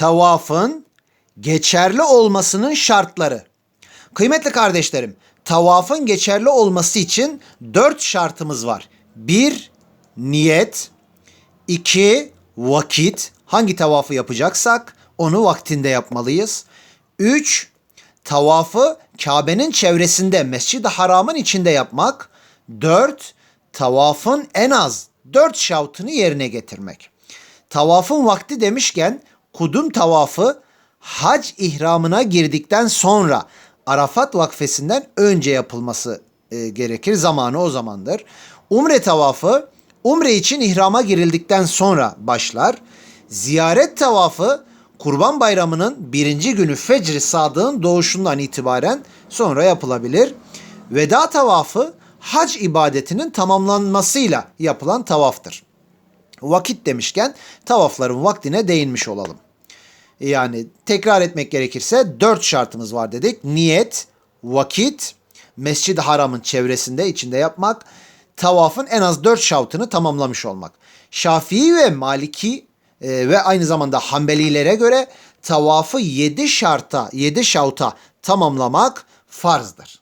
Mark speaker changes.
Speaker 1: tavafın geçerli olmasının şartları. Kıymetli kardeşlerim, tavafın geçerli olması için dört şartımız var. Bir, niyet. iki vakit. Hangi tavafı yapacaksak onu vaktinde yapmalıyız. Üç, tavafı Kabe'nin çevresinde, Mescid-i Haram'ın içinde yapmak. Dört, tavafın en az dört şavtını yerine getirmek. Tavafın vakti demişken kudum tavafı hac ihramına girdikten sonra Arafat vakfesinden önce yapılması e, gerekir. Zamanı o zamandır. Umre tavafı umre için ihrama girildikten sonra başlar. Ziyaret tavafı Kurban Bayramı'nın birinci günü Fecr-i Sadık'ın doğuşundan itibaren sonra yapılabilir. Veda tavafı hac ibadetinin tamamlanmasıyla yapılan tavaftır. Vakit demişken tavafların vaktine değinmiş olalım. Yani tekrar etmek gerekirse dört şartımız var dedik. Niyet, vakit, Mescid-i Haram'ın çevresinde içinde yapmak, tavafın en az dört şartını tamamlamış olmak. Şafii ve Maliki e, ve aynı zamanda Hanbelilere göre tavafı yedi şarta, yedi şauta tamamlamak farzdır.